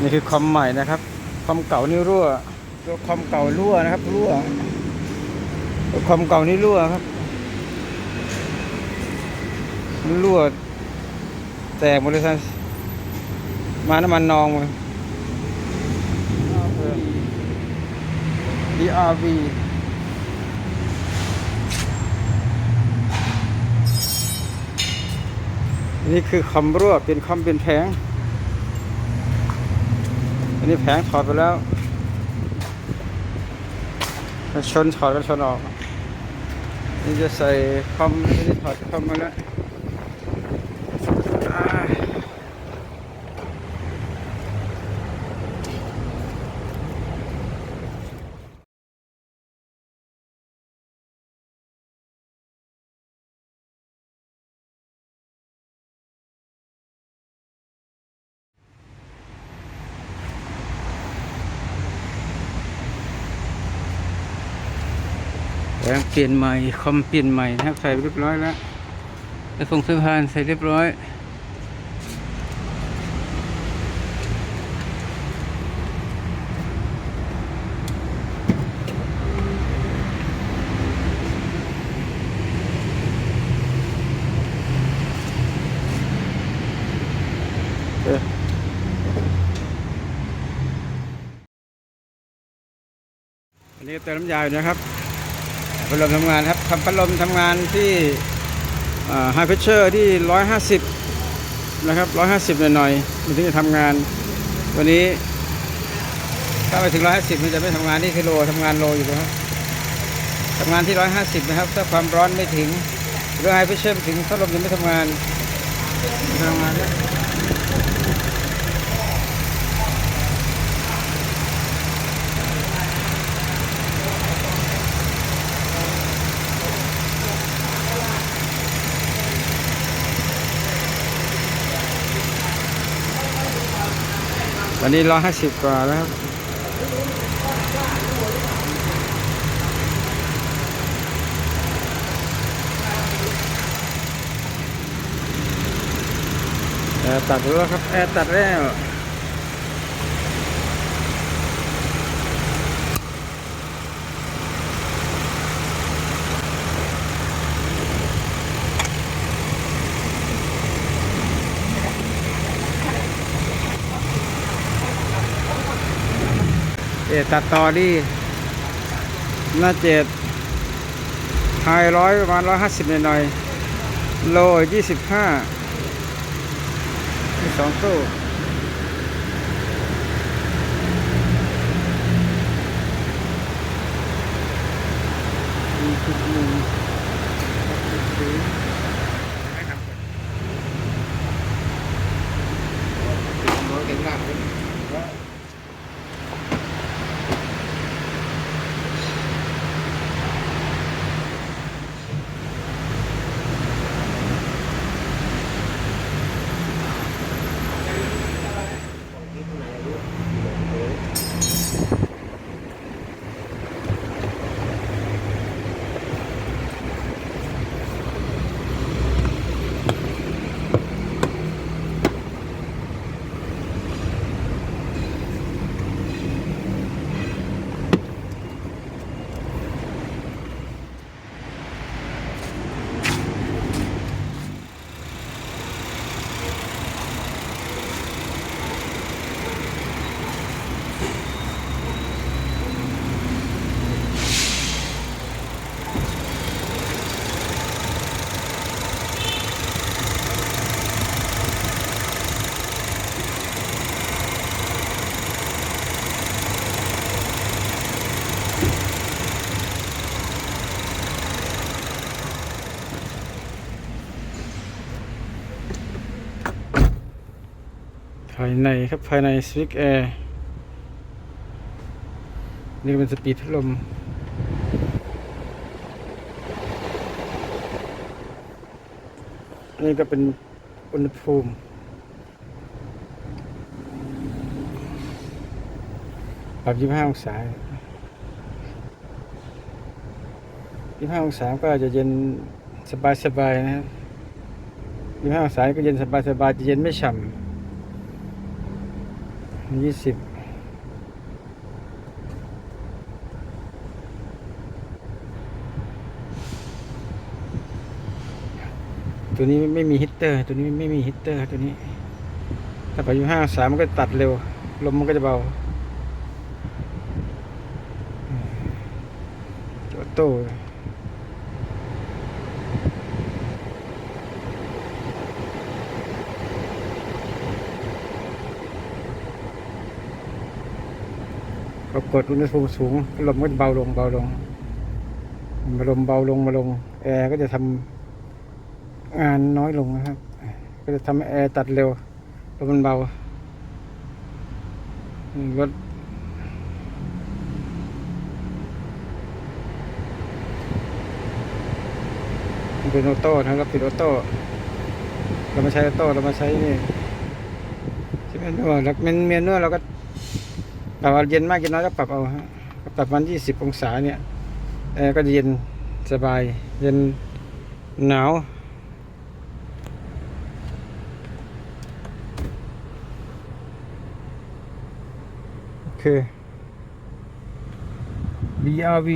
นี่คือคอมใหม่นะครับคอมเก่านี่รั่วตัวคอมเก่ารั่วนะครับ รั่วตัวคอมเก่านี่รั่วครับมันรั่ว แตกหมดเลยท่านมาน้ำมันนองมา DRV นี่คือคอมรั่วเป็นคอมเป็นแผง อันนี้แผงถอดไปแล้วชนถอดก็ชนออก นี่จะใส่คอมนี่ถอดคอมมาแล้ว งเปลี่ยนใหม่คอมเปลี่ยนใหม่นะครับใส่เรียบร้อยแล้วไอ้ฟงสะพานใส่เรียบร้อยเอออันนี้เติมน้ำยาอยู่นะครับ พัดลมทำงานครับทำพัดลมทำงานที่ไฮเพชเชอร์ที่ 150 นะครับ 150 หน่อยๆมันถึงจะทำงาน วันนี้ ถ้าไปถึง 150 มันจะไม่ทำงานที่กิโลทำงานโลอยู่นะครับทำงานที่ 150 นะครับ ถ้าความร้อนไม่ถึงหรือไฮเพชเชอร์ถึงพัดลมยังไม่ทำงานทำงานแล้ วันนี้ร้อยห้าสิบกว่าแล้วครับแอร์ตัดแล้วครับแอร์ตัดแล้ว เออตัดต่อดีหน้าเจ็ดไฮร้อยประมาณร้อยห้าสิบหน่อยโลยี่สิบห้าสองตู้ายในครับภายในสวิกแอร์นี่เป็นสปีดพัดลมนี่ก็เป็นอุณหภูมิปรับ 25 องศา 25 องศาก็จะเย็นสบายๆนะครับ 25 องศาก็เย็นสบายๆจะเย็นไม่ฉ่ำ ยี่สิบตัวนี้ไม่มีฮิตเตอร์ ตัวนี้ไม่มีฮิตเตอร์ตัวนี้ ถ้าไปอยู่ห้าสามมันก็ตัดเร็ว ลมมันก็จะเบาออโต้ พอกดอุณหภูมิสูงลมก็จะเบาลงเบาลงมาลมเบาลงมาลง แอร์ก็จะทำงานน้อยลงนะครับ ก็จะทำให้แอร์ตัดเร็วลมมันเบารถเป็นออโต้นะครับปิดออโต้เรามาใช้ออโต้เรามาใช้นี่ใช่ไหมนัวแล้วมันเมียนนัวเราก็ ปรับเอาเย็นมากเย็นน้อยก็ปรับเอาฮะปรับมันยี่สิบองศาเนี่ยแอร์ก็จะเย็นสบาย เย็นหนาวโอเค BRV